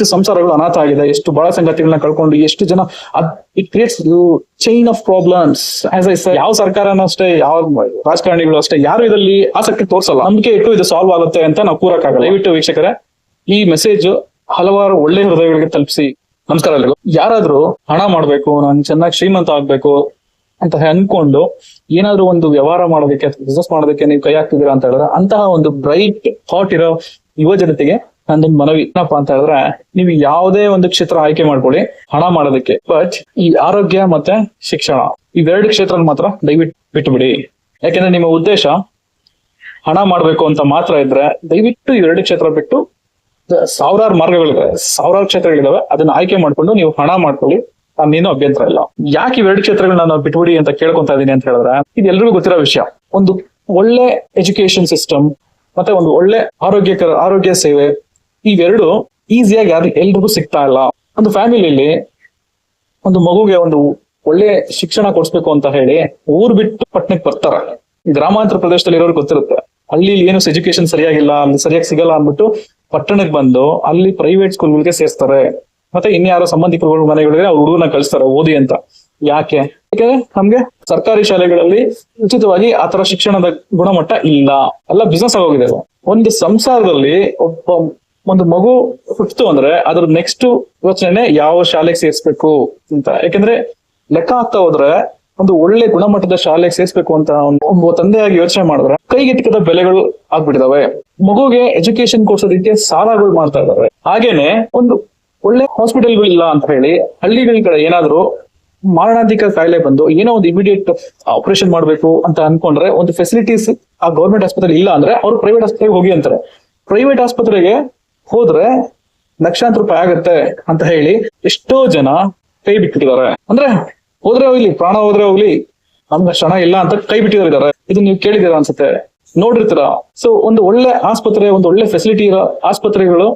ಎಷ್ಟು ಸಂಸಾರಗಳು ಅನಾಥ ಆಗಿದೆ, ಎಷ್ಟು ಬಹಳ ಸಂಗತಿಗಳನ್ನ ಕಳ್ಕೊಂಡು, ಎಷ್ಟು ಜನ it creates chain of problems as I ಯಾವ ಸರ್ಕಾರನೂ ಅಷ್ಟೇ, ಯಾವ ರಾಜಕಾರಣಿಗಳು ಅಷ್ಟೇ, ಯಾರು ಇದರಲ್ಲಿ ಆಸಕ್ತಿ ತೋರಿಸಲ್ಲ. ನಂಬಿಕೆ ಇಟ್ಟು ಇದು ಸಾಲ್ವ್ ಆಗುತ್ತೆ ಅಂತ ನಾವು ಕೂರಕ್ಕಾಗಲ್ಲ ದಯವಿಟ್ಟು ವೀಕ್ಷಕರೇ, ಈ ಮೆಸೇಜ್ ಹಲವಾರು ಒಳ್ಳೆ ಹೃದಯಗಳಿಗೆ ತಲುಪಿಸಿ. ನಮಸ್ಕಾರ ಎಲ್ಲರಿಗೂ. ಯಾರಾದ್ರೂ ಹಣ ಮಾಡ್ಬೇಕು, ನಾನು ಚೆನ್ನಾಗಿ ಶ್ರೀಮಂತ ಆಗ್ಬೇಕು ಅಂತ ಅನ್ಕೊಂಡು ಏನಾದ್ರೂ ಒಂದು ವ್ಯವಹಾರ ಮಾಡೋದಕ್ಕೆ ಬಿಸ್ನೆಸ್ ಮಾಡೋದಕ್ಕೆ ನೀವು ಕೈ ಹಾಕ್ತಿದ್ದೀರಾ ಅಂತ ಹೇಳಿದ್ರೆ, ಅಂತಹ ಒಂದು ಬ್ರೈಟ್ ಥಾಟ್ ಇರೋ ಯುವ ಜನತೆಗೆ ನಂದೊಂದು ಮನವಿ. ಏನಪ್ಪಾ ಅಂತ ಹೇಳಿದ್ರೆ, ನೀವು ಯಾವುದೇ ಒಂದು ಕ್ಷೇತ್ರ ಆಯ್ಕೆ ಮಾಡ್ಕೊಳ್ಳಿ, ಹಣ ಮಾಡೋದಕ್ಕೆ. ಬಟ್ ಈ ಆರೋಗ್ಯ ಮತ್ತೆ ಶಿಕ್ಷಣ, ಇವೆರಡು ಕ್ಷೇತ್ರ ಮಾತ್ರ ದಯವಿಟ್ಟು ಬಿಟ್ಟು ಬಿಡಿ ಯಾಕೆಂದ್ರೆ ನಿಮ್ಮ ಉದ್ದೇಶ, ಹಣ ಮಾಡ್ಬೇಕು ಅಂತ ಮಾತ್ರ ಇದ್ರೆ, ದಯವಿಟ್ಟು ಇವೆರಡು ಕ್ಷೇತ್ರ ಬಿಟ್ಟು ಸಾವಿರಾರು ಮಾರ್ಗಗಳಿವೆ ಸಾವಿರಾರು ಕ್ಷೇತ್ರಗಳಿದಾವೆ. ಅದನ್ನ ಆಯ್ಕೆ ಮಾಡ್ಕೊಂಡು ನೀವು ಹಣ ಮಾಡ್ಕೊಳ್ಳಿ. ನಾನೇನು ಅಭ್ಯಂತರ ಇಲ್ಲ. ಯಾಕೆ ಇವೆರಡು ಕ್ಷೇತ್ರಗಳನ್ನ ನಾನು ಬಿಟ್ಬಿಡಿ ಅಂತ ಕೇಳ್ಕೊಂತ ಇದೀನಿ ಅಂತ ಹೇಳಿದ್ರೆ, ಇದು ಎಲ್ರಿಗೂ ಗೊತ್ತಿರೋ ವಿಷಯ. ಒಂದು ಒಳ್ಳೆ ಎಜುಕೇಶನ್ ಸಿಸ್ಟಮ್, ಮತ್ತೆ ಒಂದು ಒಳ್ಳೆ ಆರೋಗ್ಯಕರ, ಆರೋಗ್ಯ ಸೇವೆ ಇವೆರಡು ಈಸಿಯಾಗಿ ಯಾರು ಎಲ್ರಿಗೂ ಸಿಗ್ತಾ ಇಲ್ಲ. ಒಂದು ಫ್ಯಾಮಿಲಿಯಲ್ಲಿ ಒಂದು ಮಗುಗೆ ಒಂದು ಒಳ್ಳೆ ಶಿಕ್ಷಣ ಕೊಡಿಸ್ಬೇಕು ಅಂತ ಹೇಳಿ ಊರ್ ಬಿಟ್ಟು ಪಟ್ಟಣಕ್ಕೆ ಬರ್ತಾರೆ. ಗ್ರಾಮಾಂತರ ಪ್ರದೇಶದಲ್ಲಿ ಇರೋರು ಗೊತ್ತಿರುತ್ತೆ. ಅಲ್ಲಿ ಏನು ಎಜುಕೇಶನ್ ಸರಿಯಾಗಿಲ್ಲ, ಅಲ್ಲಿ ಸರಿಯಾಗಿ ಸಿಗಲ್ಲ ಅಂದ್ಬಿಟ್ಟು ಪಟ್ಟಣಕ್ಕೆ ಬಂದು ಅಲ್ಲಿ ಪ್ರೈವೇಟ್ ಸ್ಕೂಲ್ಗಳಿಗೆ ಸೇರ್ತಾರೆ ಮತ್ತೆ ಇನ್ಯಾರೋ ಸಂಬಂಧಿಕರು ಮನೆಗಳಿಗೆ ಅವ್ರ ಹುಡುಗನ ಕಳಿಸ್ತಾರೆ, ಓದಿ ಅಂತ. ಯಾಕೆ? ಯಾಕಂದ್ರೆ ನಮ್ಗೆ ಸರ್ಕಾರಿ ಶಾಲೆಗಳಲ್ಲಿ ಉಚಿತವಾಗಿ ಆತರ ಶಿಕ್ಷಣದ ಗುಣಮಟ್ಟ ಇಲ್ಲ. ಎಲ್ಲ ಬಿಸ್ನೆಸ್ ಆಗೋಗಿದೆ ಒಂದು ಸಂಸಾರದಲ್ಲಿ ಒಬ್ಬ ಒಂದು ಮಗು ಹುಟ್ಟಿತು ಅಂದ್ರೆ ಅದ್ರ ನೆಕ್ಸ್ಟ್ ಯೋಚನೆ ಯಾವ ಶಾಲೆಗೆ ಸೇರಿಸ್ಬೇಕು ಅಂತ. ಯಾಕಂದ್ರೆ ಲೆಕ್ಕ ಆಗ್ತಾ ಹೋದ್ರೆ ಒಂದು ಒಳ್ಳೆ ಗುಣಮಟ್ಟದ ಶಾಲೆಗೆ ಸೇರಿಸ್ಬೇಕು ಅಂತ ಒಂದು- ತಂದೆಯಾಗಿ ಯೋಚನೆ ಮಾಡಿದ್ರೆ ಕೈಗೆಟಕದ ಬೆಲೆಗಳು ಆಗ್ಬಿಟ್ಟಿದಾವೆ. ಮಗುಗೆ ಎಜುಕೇಶನ್ ಕೊಡ್ಸೋದಕ್ಕೆ ಸಾಲಗಳು ಮಾಡ್ತಾ ಇದಾವೆ ಹಾಗೇನೆ ಒಂದು ಒಳ್ಳೆ ಹಾಸ್ಪಿಟಲ್ಗಳು ಇಲ್ಲ ಅಂತ ಹೇಳಿ ಹಳ್ಳಿಗಳ ಕಡೆ ಏನಾದ್ರು ಮಾರಣಾಂತಿಕ ಕಾಯಿಲೆ ಬಂದು ಏನೋ ಒಂದು ಇಮಿಡಿಯೇಟ್ ಆಪರೇಷನ್ ಮಾಡ್ಬೇಕು ಅಂತ ಅನ್ಕೊಂಡ್ರೆ ಒಂದು ಫೆಸಿಲಿಟೀಸ್ ಆ ಗೌರ್ಮೆಂಟ್ ಆಸ್ಪತ್ರೆ ಇಲ್ಲ ಅಂದ್ರೆ ಅವ್ರು ಪ್ರೈವೇಟ್ ಆಸ್ಪತ್ರೆಗೆ ಹೋಗಿ ಅಂತಾರೆ. ಪ್ರೈವೇಟ್ ಆಸ್ಪತ್ರೆಗೆ ಹೋದ್ರೆ ಲಕ್ಷಾಂತರ ರೂಪಾಯಿ ಆಗತ್ತೆ ಅಂತ ಹೇಳಿ ಎಷ್ಟೋ ಜನ ಕೈ ಬಿಟ್ಟಿದ್ದಾರೆ. ಅಂದ್ರೆ ಹೋದ್ರೆ ಹೋಗ್ಲಿ, ಪ್ರಾಣ ಹೋದ್ರೆ ಹೋಗ್ಲಿ, ನಮ್ಗೆ ಕ್ಷಣ ಇಲ್ಲ ಅಂತ ಕೈ ಬಿಟ್ಟಿದ್ದಾರೆ. ಇದು ನೀವು ಕೇಳಿದಿರ ಅನ್ಸುತ್ತೆ? ನೋಡಿರ್ತೀರ? ಸೊ ಒಂದು ಒಳ್ಳೆ ಆಸ್ಪತ್ರೆ, ಒಂದು ಒಳ್ಳೆ ಫೆಸಿಲಿಟಿ ಇರೋ ಆಸ್ಪತ್ರೆಗಳು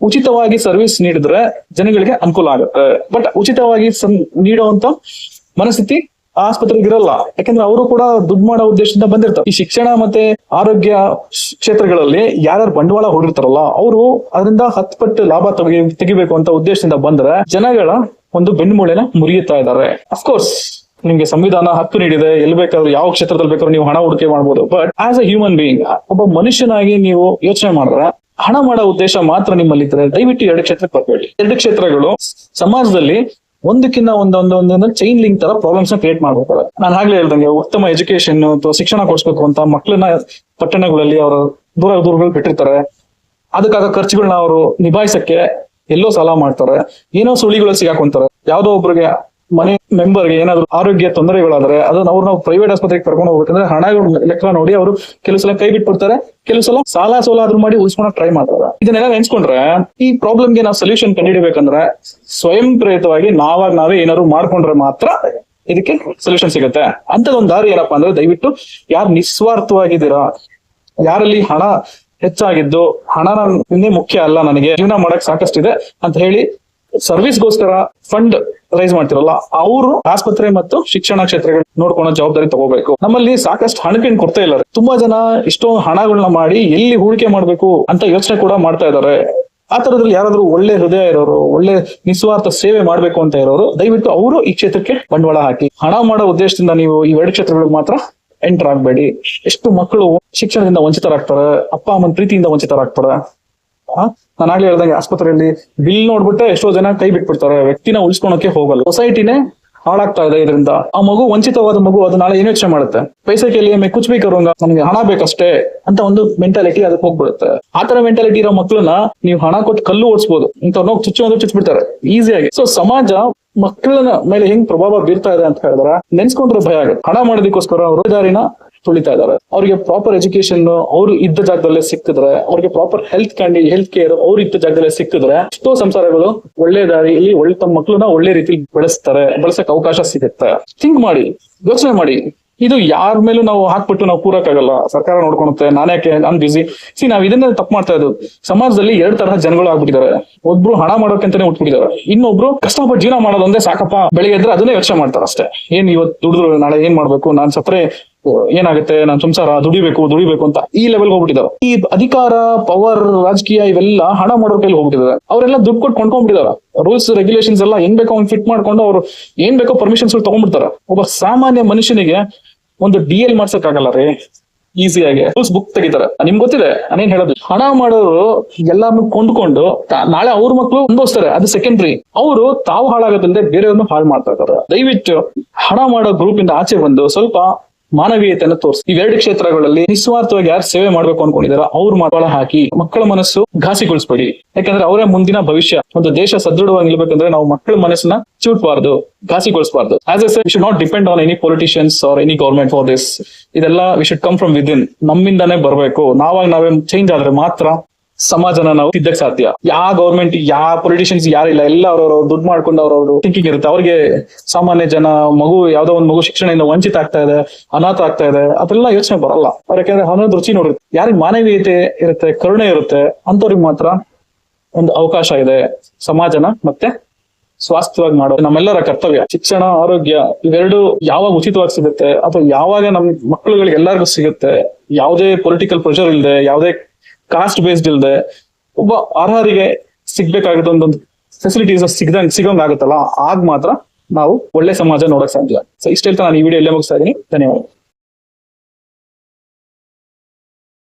ಉಚಿತವಾಗಿ ಸರ್ವಿಸ್ ನೀಡಿದ್ರೆ ಜನಗಳಿಗೆ ಅನುಕೂಲ ಆಗುತ್ತೆ. ಬಟ್ ಉಚಿತವಾಗಿ ನೀಡುವಂತ ಮನಸ್ಥಿತಿ ಆಸ್ಪತ್ರೆಗೆ ಇರಲ್ಲ ಯಾಕಂದ್ರೆ ಅವರು ಕೂಡ ದುಡ್ಡು ಮಾಡೋ ಉದ್ದೇಶದಿಂದ ಬಂದಿರ್ತಾರೆ. ಈ ಶಿಕ್ಷಣ ಮತ್ತೆ ಆರೋಗ್ಯ ಕ್ಷೇತ್ರಗಳಲ್ಲಿ ಯಾರ್ಯಾರು ಬಂಡವಾಳ ಹೂಡಿರ್ತಾರಲ್ಲ, ಅವರು ಅದರಿಂದ ಹತ್ತು ಪಟ್ಟು ಲಾಭ ತೆಗಿ ತೆಗಿಬೇಕು ಅಂತ ಉದ್ದೇಶದಿಂದ ಬಂದ್ರೆ ಜನಗಳ ಒಂದು ಬೆನ್ನುಮೂಳೆನ ಮುರಿಯುತ್ತಾ ಇದ್ದಾರೆ. ಅಫ್ಕೋರ್ಸ್ ನಿಮ್ಗೆ ಸಂವಿಧಾನ ಹಕ್ಕು ನೀಡಿದೆ, ಎಲ್ಲಿ ಬೇಕಾದ್ರೂ ಯಾವ ಕ್ಷೇತ್ರದಲ್ಲಿ ಬೇಕಾದ್ರೂ ನೀವು ಹಣ ಹೂಡಿಕೆ ಮಾಡಬಹುದು but as a human being ಒಬ್ಬ ಮನುಷ್ಯನಾಗಿ ನೀವು ಯೋಚನೆ ಮಾಡಿದ್ರೆ, ಹಣ ಮಾಡೋ ಉದ್ದೇಶ ಮಾತ್ರ ನಿಮ್ಮಲ್ಲಿ ಇದ್ರೆ ದಯವಿಟ್ಟು ಎರಡು ಕ್ಷೇತ್ರಕ್ಕೆ ಬರ್ಬೇಡಿ. ಎರಡು ಕ್ಷೇತ್ರಗಳು ಸಮಾಜದಲ್ಲಿ ಒಂದಕ್ಕಿಂತ ಒಂದೊಂದು ಒಂದೊಂದು ಚೈನ್ ಲಿಂಕ್ ತರ ಪ್ರಾಬ್ಲಮ್ಸ್ನ ಕ್ರಿಯೇಟ್ ಮಾಡ್ಬೇಕಾರೆ ನಾನು ಆಗ್ಲೇ ಹೇಳ್ದಂಗೆ, ಉತ್ತಮ ಎಜುಕೇಶನ್ ಅಥವಾ ಶಿಕ್ಷಣ ಕೊಡಿಸ್ಬೇಕು ಅಂತ ಮಕ್ಕಳನ್ನ ಪಟ್ಟಣಗಳಲ್ಲಿ ಅವರು ದೂರ ದೂರಗಳು ಬಿಟ್ಟಿರ್ತಾರೆ. ಅದಕ್ಕಾಗ ಖರ್ಚುಗಳನ್ನ ಅವರು ನಿಭಾಯಿಸಕ್ಕೆ ಎಲ್ಲೋ ಸಾಲ ಮಾಡ್ತಾರೆ. ಏನೋ ಸುಳಿಗಳು ಸಿಗಾಕೊಂತಾರೆ ಯಾವ್ದೋ ಒಬ್ರಿಗೆ ಮನೆ ಮೆಂಬರ್ಗೆ ಏನಾದ್ರು ಆರೋಗ್ಯ ತೊಂದರೆಗಳಾದ್ರೆ ಅದನ್ನ ಅವ್ರು ನಾವು ಪ್ರೈವೇಟ್ ಆಸ್ಪತ್ರೆಗೆ ಕರ್ಕೊಂಡು ಹೋಗ್ಬೇಕಂದ್ರೆ ಹಣ ಲೆಕ್ಕ ನೋಡಿ ಅವರು ಕೆಲವು ಸಲ ಕೈ ಬಿಟ್ಬಿಡ್ತಾರೆ, ಕೆಲವು ಸಲ ಸಾಲ ಸೋಲ ಆದ್ರೂ ಮಾಡಿ ಉಳಿಸ್ಕೊಳಕ್ ಟ್ರೈ ಮಾಡ್ತಾರೆ. ಇದನ್ನೆಲ್ಲ ನೆನ್ಸ್ಕೊಂಡ್ರೆ ಈ ಪ್ರಾಬ್ಲಮ್ಗೆ ನಾವು ಸೊಲ್ಯೂಷನ್ ಕಂಡುಹಿಡಿಬೇಕಂದ್ರೆ ಸ್ವಯಂ ಪ್ರೇರಿತವಾಗಿ ನಾವಾಗ ನಾವೇ ಏನಾದ್ರು ಮಾಡ್ಕೊಂಡ್ರೆ ಮಾತ್ರ ಇದಕ್ಕೆ ಸೊಲ್ಯೂಷನ್ ಸಿಗುತ್ತೆ. ಅಂತದೊಂದು ದಾರಿ ಏನಪ್ಪಾ ಅಂದ್ರೆ ದಯವಿಟ್ಟು ಯಾರು ನಿಸ್ವಾರ್ಥವಾಗಿದ್ದೀರಾ, ಯಾರಲ್ಲಿ ಹಣ ಹೆಚ್ಚಾಗಿದ್ದು ಹಣ ನನ್ನೇ ಮುಖ್ಯ ಅಲ್ಲ ನನಗೆ, ಜೀವನ ಮಾಡಕ್ ಸಾಕಷ್ಟಿದೆ ಅಂತ ಹೇಳಿ ಸರ್ವಿಸ್ಗೋಸ್ಕರ ಫಂಡ್ ರೈಸ್ ಮಾಡ್ತಿರಲ್ಲ, ಅವರು ಆಸ್ಪತ್ರೆ ಮತ್ತು ಶಿಕ್ಷಣ ಕ್ಷೇತ್ರಗಳು ನೋಡ್ಕೊಳ್ಳೋ ಜವಾಬ್ದಾರಿ ತಗೋಬೇಕು. ನಮ್ಮಲ್ಲಿ ಸಾಕಷ್ಟು ಹಣಕ್ಕೆ ಕೊಡ್ತಾ ಇಲ್ಲ. ತುಂಬಾ ಜನ ಇಷ್ಟೊಂದು ಹಣಗಳನ್ನ ಮಾಡಿ ಎಲ್ಲಿ ಹೂಡಿಕೆ ಮಾಡ್ಬೇಕು ಅಂತ ಯೋಚನೆ ಕೂಡ ಮಾಡ್ತಾ ಇದ್ದಾರೆ. ಆ ತರದಲ್ಲಿ ಯಾರಾದ್ರೂ ಒಳ್ಳೆ ಹೃದಯ ಇರೋರು, ಒಳ್ಳೆ ನಿಸ್ವಾರ್ಥ ಸೇವೆ ಮಾಡ್ಬೇಕು ಅಂತ ಇರೋರು, ದಯವಿಟ್ಟು ಅವರು ಈ ಕ್ಷೇತ್ರಕ್ಕೆ ಬಂಡವಾಳ ಹಾಕಿ. ಹಣ ಮಾಡೋ ಉದ್ದೇಶದಿಂದ ನೀವು ಈ ಎರಡು ಕ್ಷೇತ್ರಗಳಿಗೆ ಮಾತ್ರ ಎಂಟರ್ ಆಗ್ಬೇಡಿ. ಎಷ್ಟು ಮಕ್ಕಳು ಶಿಕ್ಷಣದಿಂದ ವಂಚಿತರಾಗ್ತಾರೆ, ಅಪ್ಪ ಅಮ್ಮನ ಪ್ರೀತಿಯಿಂದ ವಂಚಿತರಾಗ್ತಾರೆ. ನಾನು ಆಗ್ಲೇ ಹೇಳ್ದಂಗೆ ಆಸ್ಪತ್ರೆಯಲ್ಲಿ ಬಿಲ್ ನೋಡ್ಬಿಟ್ಟೆ ಎಷ್ಟೋ ಜನ ಕೈ ಬಿಟ್ಬಿಡ್ತಾರೆ, ವ್ಯಕ್ತಿನ ಉಳಿಸ್ಕೊಳಕ್ಕೆ ಹೋಗಲ್ಲ. ಸೊಸೈಟಿನೇ ಹಾಳಾಗ್ತಾ ಇದೆ ಇದರಿಂದ. ಆ ಮಗು ವಂಚಿತವಾದ ಮಗು, ಅದು ನಾಳೆ ಏನ್ ಯೋಚನೆ ಮಾಡುತ್ತೆ? ಪೈಸೆ ಕೇಳಿ ಮೇ ಕುಚ್ ಬಿ ನನ್ಗೆ ಹಣ ಬೇಕಷ್ಟೇ ಅಂತ ಒಂದು ಮೆಂಟಾಲಿಟಿ ಅದಕ್ಕೆ ಹೋಗ್ಬಿಡುತ್ತೆ. ಆ ತರ ಮೆಂಟಾಲಿಟಿ ಇರೋ ಮಕ್ಕಳನ್ನ ನೀವು ಹಣ ಕೊಟ್ಟು ಕಲ್ಲು ಓಡಿಸ್ಬೋದು. ಇಂಥವ್ರನ್ನ ಹೋಗಿ ಚುಚ್ಚು ಅಂದ್ರೆ ಚುಚ್ಚಿಬಿಡ್ತಾರೆ. ಈಸಿಯಾಗಿ ಸೊ ಸಮಾಜ ಮಕ್ಕಳನ್ನ ಮೇಲೆ ಹೆಂಗ್ ಪ್ರಭಾವ ಬೀರ್ತಾ ಇದೆ ಅಂತ ಹೇಳಿದ್ರೆ, ನೆನ್ಸ್ಕೊಂಡ್ರೆ ಭಯ ಆಗುತ್ತೆ. ಹಣ ಮಾಡೋದಕ್ಕೋಸ್ಕರ ರೋಜಾರಿನ ತುಳಿತಾ ಇದ್ದಾರೆ. ಅವ್ರಿಗೆ ಪ್ರಾಪರ್ ಎಜುಕೇಶನ್ ಅವ್ರು ಇದ್ದ ಜಾಗದಲ್ಲೇ ಸಿಕ್ತಿದ್ರೆ ಅವ್ರಿಗೆ proper health candy health care ಅವ್ರು ಇದ್ದ ಜಾಗದಲ್ಲೇ ಸಿಕ್ತಿದ್ರೆ ಎಷ್ಟೋ ಸಂಸಾರಗಳು ಒಳ್ಳೆ ದಾರಿಯಲ್ಲಿ ಒಳ್ಳೆ ತಮ್ಮ ಮಕ್ಕಳನ್ನ ಒಳ್ಳೆ ರೀತಿಲಿ ಬೆಳೆಸ್ತಾರೆ, ಬೆಳೆಸಕ್ ಅವಕಾಶ ಸಿಗುತ್ತೆ. ಥಿಂಕ್ ಮಾಡಿ, ಯೋಚನೆ ಮಾಡಿ. ಇದು ಯಾರ ಮೇಲೂ ನಾವು ಹಾಕ್ಬಿಟ್ಟು ನಾವು ಕೂರಕ್ಕಾಗಲ್ಲ. ಸರ್ಕಾರ ನೋಡ್ಕೊಳುತ್ತೆ ನಾನ್ಯಾಕೆ ನಾನ್ ಬಿಸಿ ಸಿ ನಾವ್ ಇದನ್ನ ತಪ್ಪು ಮಾಡ್ತಾ ಇದ್ದು ಸಮಾಜದಲ್ಲಿ ಎರಡ್ ತರಹ ಜನಗಳು ಆಗ್ಬಿಟ್ಟಿದ್ದಾರೆ. ಒಬ್ರು ಹಣ ಮಾಡೋಕಂತಾನೆ ಉಟ್ಬಿಟ್ಟಿದ್ದಾರೆ. ಇನ್ನೊಬ್ರು ಕಷ್ಟಪಟ್ಟು ಜೀವನ ಮಾಡೋದೊಂದೇ ಸಾಕಪ್ಪ. ಬೆಳಿಗ್ಗೆ ಎದ್ರೆ ಅದನ್ನೇ ಯೋಚನೆ ಮಾಡ್ತಾರೆ ಅಷ್ಟೇ. ಏನ್ ಇವತ್ತು ದುಡಿದ್ರು ನಾಳೆ ಏನ್ ಮಾಡ್ಬೇಕು? ನಾನ್ ಸತ್ರೆ ಏನಾಗುತ್ತೆ? ನಾನು ಸಂಸಾರ ದುಡಿಬೇಕು ದುಡಿಬೇಕು ಅಂತ ಈ ಲೆವೆಲ್ ಹೋಗ್ಬಿಟ್ಟಿದಾರೆ. ಈ ಅಧಿಕಾರ ಪವರ್ ರಾಜಕೀಯ ಇವೆಲ್ಲ ಹಣ ಮಾಡೋ ಕೈಲಿ ಹೋಗ್ಬಿಟ್ಟಿದ್ದಾರೆ ಅವರೆಲ್ಲ ದುಡ್ಡು ಕೊಟ್ಟು ಕೊಂಡ್ಕೊಂಡ್ಬಿಟ್ಟಿದಾರ. ರೂಲ್ಸ್ ರೆಗ್ಯುಲೇಷನ್ಸ್ ಎಲ್ಲ ಏನ್ ಬೇಕೋ ಅವ್ನು ಫಿಟ್ ಮಾಡ್ಕೊಂಡು ಅವ್ರು ಏನ್ ಬೇಕೋ ಪರ್ಮಿಷನ್ಸ್ ತಗೊಂಡ್ಬಿಡ್ತಾರೆ. ಒಬ್ಬ ಸಾಮಾನ್ಯ ಮನುಷ್ಯನಿಗೆ ಒಂದು ಡಿ ಎಲ್ ಮಾಡ್ಸಕ್ ಆಗಲ್ಲ ರೀ ಈಸಿಯಾಗಿ ರೂಲ್ಸ್ ಬುಕ್ ತೆಗಿತಾರೆ. ನಿಮ್ಗೆ ಗೊತ್ತಿದೆ? ನಾನೇನ್ ಹೇಳೋದು? ಹಣ ಮಾಡೋರು ಎಲ್ಲಾನು ಕೊಂಡ್ಕೊಂಡು ನಾಳೆ ಅವ್ರ ಮಕ್ಕಳು ಅನುಭವಿಸ್ತಾರೆ ಅದು ಸೆಕೆಂಡ್ರಿ ಅವರು ತಾವು ಹಾಳಾಗದಂತೆ ಬೇರೆಯವ್ರನ್ನ ಹಾಳು ಮಾಡ್ತಾ ಇದ್ದಾರೆ ದಯವಿಟ್ಟು ಹಣ ಮಾಡೋ ಗ್ರೂಪ್ ಇಂದ ಆಚೆ ಬಂದು ಸ್ವಲ್ಪ ಮಾನವೀಯತೆಯನ್ನು ತೋರಿಸಿ. ಇವೆರಡು ಕ್ಷೇತ್ರಗಳಲ್ಲಿ ನಿಸ್ವಾರ್ಥವಾಗಿ ಯಾರು ಸೇವೆ ಮಾಡ್ಬೇಕು ಅನ್ಕೊಂಡಿದಾರೋ ಅವ್ರು ಮಾತಾಳ ಹಾಕಿ ಮಕ್ಕಳ ಮನಸ್ಸು ಘಾಸಿಗೊಳಿಸ್ಬೇಡಿ. ಯಾಕಂದ್ರೆ ಅವರೇ ಮುಂದಿನ ಭವಿಷ್ಯ, ಒಂದು ದೇಶ ಸದೃಢವಾಗಿ ನಿಲ್ಬೇಕಂದ್ರೆ ನಾವು ಮಕ್ಕಳ ಮನಸ್ಸನ್ನ ಚೂಟ್ಬಾರ್ದು, ಘಾಸಿಗೊಳಿಸಬಾರ್ದು. As a should not depend on any politicians or any government for this ಇದೆಲ್ಲ we should come from within ನಮ್ಮಿಂದಾನೇ ಬರಬೇಕು. ನಾವಾಗ ನಾವೇ ಚೇಂಜ್ ಆದ್ರೆ ಮಾತ್ರ ಸಮಾಜನ ನಾವು ತಿದ್ದಕ್ ಸಾಧ್ಯ. ಯಾವ ಗೌರ್ಮೆಂಟ್ ಯಾವ ಪೊಲಿಟಿಷಿಯನ್ಸ್ ಯಾರಿಲ್ಲ ಎಲ್ಲ ಅವ್ರವ್ರ ದುಡ್ಡು ಮಾಡ್ಕೊಂಡು ಅವ್ರವ್ರು ಥಿಂಕಿಂಗ್ ಇರುತ್ತೆ. ಅವ್ರಿಗೆ ಸಾಮಾನ್ಯ ಜನ, ಮಗು, ಯಾವ್ದೋ ಒಂದು ಮಗು ಶಿಕ್ಷಣದಿಂದ ವಂಚಿತ ಆಗ್ತಾ ಇದೆ, ಅನಾಥ ಆಗ್ತಾ ಇದೆ, ಅದೆಲ್ಲ ಯೋಚನೆ ಬರಲ್ಲ. ಅವ್ರ ಯಾಕಂದ್ರೆ ಹನ್ನೊಂದು ರುಚಿ ನೋಡಿರುತ್ತೆ. ಯಾರಿಗೆ ಮಾನವೀಯತೆ ಇರುತ್ತೆ, ಕರುಣೆ ಇರುತ್ತೆ ಅಂತವ್ರಿಗೆ ಮಾತ್ರ ಒಂದು ಅವಕಾಶ ಇದೆ ಸಮಾಜನ ಮತ್ತೆ ಸ್ವಾಸ್ಥ್ಯವಾಗಿ ಮಾಡೋದು ನಮ್ಮೆಲ್ಲರ ಕರ್ತವ್ಯ. ಶಿಕ್ಷಣ, ಆರೋಗ್ಯ, ಇವೆರಡು ಯಾವಾಗ ಉಚಿತವಾಗಿ ಸಿಗುತ್ತೆ, ಅಥವಾ ಯಾವಾಗ ನಮ್ ಮಕ್ಕಳುಗಳಿಗೆ ಎಲ್ಲರಿಗೂ ಸಿಗುತ್ತೆ, ಯಾವುದೇ ಪೊಲಿಟಿಕಲ್ ಪ್ರೆಷರ್ ಇಲ್ಲದೆ ಯಾವುದೇ ಕಾಸ್ಟ್ ಬೇಸ್ಡ್ ಇಲ್ಲದೆ ಒಬ್ಬ ಅರ್ಹರಿಗೆ ಸಿಗ್ಬೇಕಾಗಿದ್ದ ಒಂದೊಂದು ಫೆಸಿಲಿಟೀಸ್ ಸಿಗ್ದಂಗ್ ಸಿಗಂಗ್ ಆಗುತ್ತಲ್ಲ ಆಗ ಮಾತ್ರ ನಾವು ಒಳ್ಳೆ ಸಮಾಜ ನೋಡಕ್ ಸಾಧ್ಯ. ಸೊ ಇಷ್ಟ ಹೇಳ್ತಾ ನಾನು ಈ ವಿಡಿಯೋ ಇಲ್ಲೇ ಮುಗಿಸ್ತಾ ಇದ್ದೀನಿ. ಧನ್ಯವಾದ